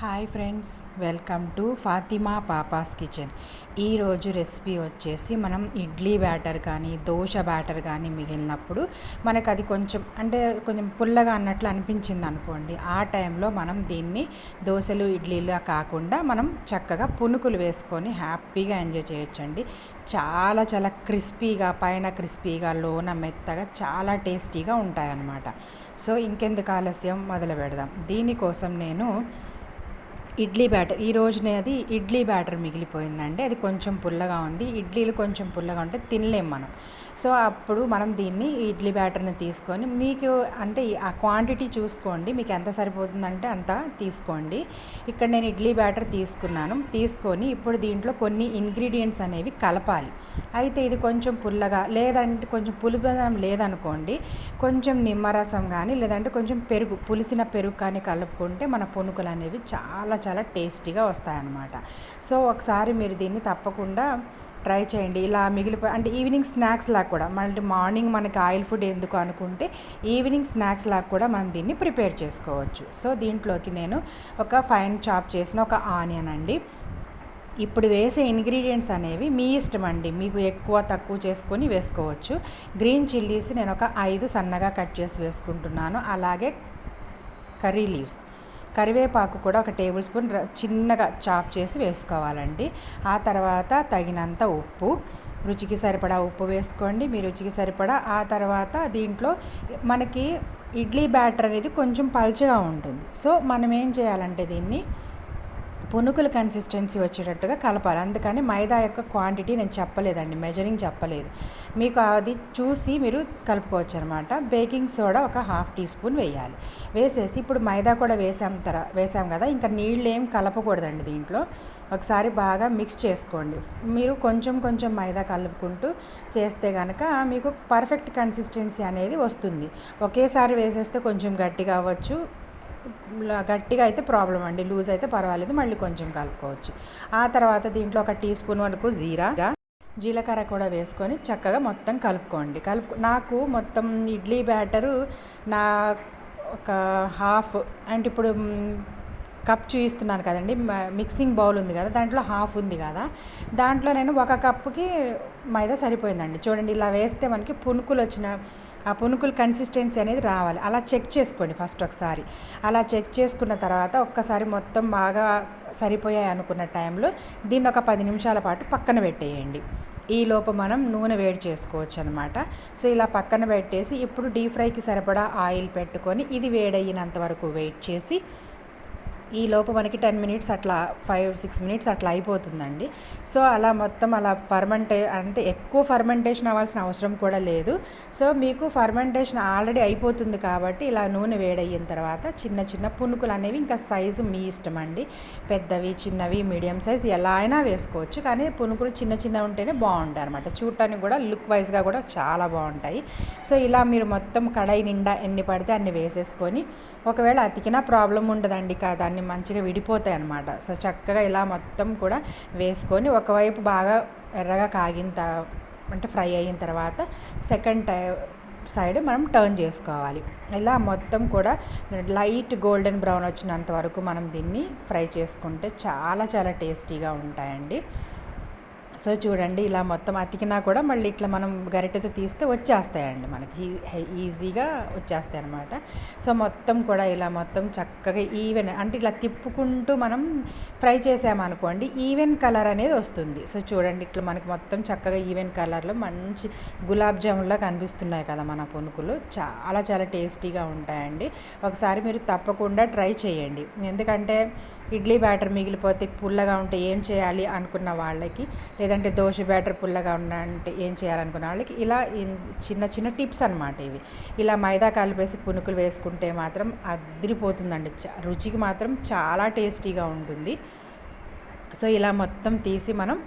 Hi friends welcome to Fatima papa's kitchen. ఈరోజు recipe వచ్చేసి మనం ఇడ్లీ బ్యాటర్ కానీ దోశ బ్యాటర్ కానీ మిగిలినప్పుడు మనకు అది కొంచెం అంటే కొంచెం పుల్లగా అన్నట్లు అనిపించింది అనుకోండి. ఆ టైంలో మనం దీన్ని దోశలు ఇడ్లీలా కాకుండా మనం చక్కగా పునుకులు వేసుకొని హ్యాపీగా ఎంజాయ్ చేయొచ్చండి. చాలా చాలా క్రిస్పీగా పైన క్రిస్పీగా లోన మెత్తగా చాలా టేస్టీగా ఉంటాయన్నమాట. సో ఇంకెందుకు ఆలస్యం? మొదలు పెడదాం. దీనికోసం నేను ఇడ్లీ బ్యాటర్. ఈ రోజునే అది ఇడ్లీ బ్యాటర్ మిగిలిపోయిందండి. అది కొంచెం పుల్లగా ఉంది. ఇడ్లీలు కొంచెం పుల్లగా ఉంటే తినలేం మనం. సో అప్పుడు మనం దీన్ని ఇడ్లీ బ్యాటర్ని తీసుకొని మీకు అంటే ఆ క్వాంటిటీ చూసుకోండి. మీకు ఎంత సరిపోతుందంటే అంత తీసుకోండి. ఇక్కడ నేను ఇడ్లీ బ్యాటర్ తీసుకున్నాను. తీసుకొని ఇప్పుడు దీంట్లో కొన్ని ఇంగ్రీడియంట్స్ అనేవి కలపాలి. అయితే ఇది కొంచెం పుల్లగా లేదంటే కొంచెం పులిపదనం లేదనుకోండి కొంచెం నిమ్మరసం కానీ లేదంటే కొంచెం పెరుగు పులిసిన పెరుగు కానీ కలుపుకుంటే మన పునుకులు అనేవి చాలా చాలా టేస్టీగా వస్తాయన్నమాట. సో ఒకసారి మీరు దీన్ని తప్పకుండా ట్రై చేయండి. ఇలా మిగిలిపోయి అంటే ఈవినింగ్ స్నాక్స్ లాగా కూడా మళ్ళీ మార్నింగ్ మనకి ఆయిల్ ఫుడ్ ఎందుకు అనుకుంటే ఈవినింగ్ స్నాక్స్ లాగా కూడా మనం దీన్ని ప్రిపేర్ చేసుకోవచ్చు. సో దీంట్లోకి నేను ఒక ఫైన్ చాప్ చేసిన ఒక ఆనియన్ అండి. ఇప్పుడు వేసే ఇంగ్రీడియంట్స్ అనేవి మీ ఇష్టం అండి. మీకు ఎక్కువ తక్కువ చేసుకొని వేసుకోవచ్చు. గ్రీన్ చిల్లీస్ నేను ఒక ఐదు సన్నగా కట్ చేసి వేసుకుంటున్నాను. అలాగే కర్రీ లీవ్స్. కరివేపాకు కూడా ఒక టేబుల్ స్పూన్ చిన్నగా చాప్ చేసి వేసుకోవాలండి. ఆ తర్వాత తగినంత ఉప్పు రుచికి సరిపడా ఉప్పు వేసుకోండి. మీ రుచికి సరిపడా ఆ తర్వాత దీంట్లో మనకి ఇడ్లీ బ్యాటర్ అనేది కొంచెం పల్చగా ఉంటుంది. సో మనం ఏం చేయాలంటే దీన్ని పునుకుల కన్సిస్టెన్సీ వచ్చేటట్టుగా కలపాలి. అందుకని మైదా యొక్క క్వాంటిటీ నేను చెప్పలేదండి. మెజరింగ్ చెప్పలేదు. మీకు అది చూసి మీరు కలుపుకోవచ్చు అనమాట బేకింగ్ సోడా ఒక హాఫ్ టీ స్పూన్ వేయాలి. వేసేసి ఇప్పుడు మైదా కూడా వేసాం తర వేసాం కదా ఇంకా నీళ్ళు ఏం కలపకూడదండి దీంట్లో. ఒకసారి బాగా మిక్స్ చేసుకోండి. మీరు కొంచెం కొంచెం మైదా కలుపుకుంటూ చేస్తే కనుక మీకు పర్ఫెక్ట్ కన్సిస్టెన్సీ అనేది వస్తుంది. ఒకేసారి వేసేస్తే కొంచెం గట్టిగా అవ్వచ్చు. గట్టిగా అయితే ప్రాబ్లం అండి. లూజ్ అయితే పర్వాలేదు. మళ్ళీ కొంచెం కలుపుకోవచ్చు. ఆ తర్వాత దీంట్లో ఒక టీ స్పూన్ వరకు జీరా జీలకర్ర కూడా వేసుకొని చక్కగా మొత్తం కలుపుకోండి. కలుపు నాకు మొత్తం ఇడ్లీ బ్యాటరు నా ఒక హాఫ్ అంటే ఇప్పుడు కప్ చూపిస్తున్నాను కదండి. మిక్సింగ్ బౌల్ ఉంది కదా దాంట్లో హాఫ్ ఉంది కదా. దాంట్లో నేను ఒక కప్పుకి మైదా సరిపోయిందండి. చూడండి ఇలా వేస్తే మనకి పునుకులు వచ్చిన ఆ పునుకుల కన్సిస్టెన్సీ అనేది రావాలి. అలా చెక్ చేసుకోండి ఫస్ట్ ఒకసారి. అలా చెక్ చేసుకున్న తర్వాత ఒక్కసారి మొత్తం బాగా సరిపోయాయి అనుకున్న టైంలో దీన్ని ఒక పది నిమిషాల పాటు పక్కన పెట్టేయండి. ఈ లోపు మనం నూనె వేడి చేసుకోవచ్చు అనమాట సో ఇలా పక్కన పెట్టేసి ఇప్పుడు డీప్ ఫ్రైకి సరిపడా ఆయిల్ పెట్టుకొని ఇది వేడయ్యినంత వరకు వెయిట్ చేసి ఈ లోపు మనకి టెన్ మినిట్స్ అట్లా ఫైవ్ సిక్స్ మినిట్స్ అట్లా అయిపోతుందండి. సో అలా మొత్తం అలా ఫర్మెంటే అంటే ఎక్కువ ఫర్మెంటేషన్ అవ్వాల్సిన అవసరం కూడా లేదు. సో మీకు ఫర్మెంటేషన్ ఆల్రెడీ అయిపోతుంది కాబట్టి ఇలా నూనె వేడయిన తర్వాత చిన్న చిన్న పునుకులు అనేవి ఇంకా సైజు మీ ఇష్టం అండి. పెద్దవి చిన్నవి మీడియం సైజ్ ఎలా అయినా వేసుకోవచ్చు. కానీ పునుకులు చిన్న చిన్న ఉంటేనే బాగుంటాయి అనమాట చూడటానికి కూడా లుక్ వైజ్గా కూడా చాలా బాగుంటాయి. సో ఇలా మీరు మొత్తం కడాయి నిండా ఎన్ని పడితే అన్ని వేసేసుకొని ఒకవేళ అతికినా ప్రాబ్లం ఉండదండి కాదు అన్ని మంచిగా విడిపోతాయి అన్నమాట. సో చక్కగా ఇలా మొత్తం కూడా వేసుకొని ఒకవైపు బాగా ఎర్రగా కాగిన తర్వాత అంటే ఫ్రై అయిన తర్వాత సెకండ్ టై సైడ్ మనం టర్న్ చేసుకోవాలి. ఇలా మొత్తం కూడా లైట్ గోల్డెన్ బ్రౌన్ వచ్చినంత వరకు మనం దీన్ని ఫ్రై చేసుకుంటే చాలా చాలా టేస్టీగా ఉంటాయండి. సో చూడండి ఇలా మొత్తం అతికినా కూడా మళ్ళీ ఇట్లా మనం గరిటెతో తీస్తే వచ్చేస్తాయండి మనకి. ఈజీగా వచ్చేస్తాయి అనమాట సో మొత్తం కూడా ఇలా మొత్తం చక్కగా ఈవెన్ అంటే ఇలా తిప్పుకుంటూ మనం ఫ్రై చేసామనుకోండి ఈవెన్ కలర్ అనేది వస్తుంది. సో చూడండి ఇట్లా మనకి మొత్తం చక్కగా ఈవెన్ కలర్లో మంచి గులాబ్ జామున్లా కనిపిస్తున్నాయి కదా మన పునుకులు. చాలా చాలా టేస్టీగా ఉంటాయండి. ఒకసారి మీరు తప్పకుండా ట్రై చేయండి. ఎందుకంటే ఇడ్లీ బ్యాటర్ మిగిలిపోతే పుల్లగా ఉంటే ఏం చేయాలి అనుకున్న వాళ్ళకి లేదంటే దోశ బ్యాటర్ పుల్లగా ఉండాలంటే ఏం చేయాలనుకున్న వాళ్ళకి ఇలా చిన్న చిన్న టిప్స్ అనమాట ఇవి. ఇలా మైదా కలిపేసి పునుకులు వేసుకుంటే మాత్రం అదిరిపోతుందండి. రుచికి మాత్రం చాలా టేస్టీగా ఉంటుంది. సో ఇలా మొత్తం తీసి మనం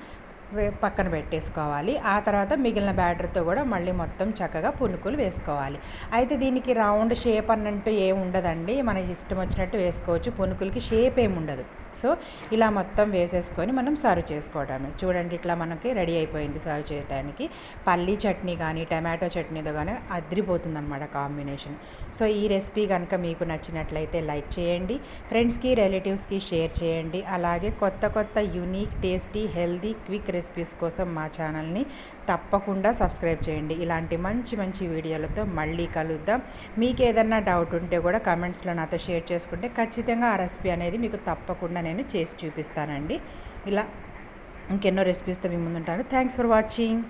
పక్కన పెట్టేసుకోవాలి. ఆ తర్వాత మిగిలిన బ్యాటర్తో కూడా మళ్ళీ మొత్తం చక్కగా పునుకులు వేసుకోవాలి. అయితే దీనికి రౌండ్ షేప్ అన్నట్టు ఏం ఉండదండి. మనకి ఇష్టం వచ్చినట్టు వేసుకోవచ్చు. పునుకులకి షేప్ ఏమి ఉండదు. సో ఇలా మొత్తం వేసేసుకొని మనం సర్వ్ చేసుకోవడమే. చూడండి ఇట్లా మనకి రెడీ అయిపోయింది సర్వ్ చేయడానికి పల్లీ చట్నీ కానీ టమాటో చట్నీతో కానీ అద్రిపోతుంది అనమాట కాంబినేషన్. సో ఈ రెసిపీ కనుక మీకు నచ్చినట్లయితే లైక్ చేయండి. ఫ్రెండ్స్కి రిలేటివ్స్కి షేర్ చేయండి. అలాగే కొత్త కొత్త unique tasty healthy quick recipes కోసం మా ఛానల్ని తప్పకుండా సబ్స్క్రైబ్ చేయండి. ఇలాంటి మంచి మంచి వీడియోలతో మళ్ళీ కలుద్దాం. మీకు ఏదన్నా డౌట్ ఉంటే కూడా కమెంట్స్లో నాతో షేర్ చేసుకుంటే ఖచ్చితంగా ఆ రెసిపీ అనేది మీకు తప్పకుండా నేను చేసి చూపిస్తానండి. ఇలా ఇంకెన్నో రెసిపీస్తో మీ ముందుంటాను. Thanks for watching.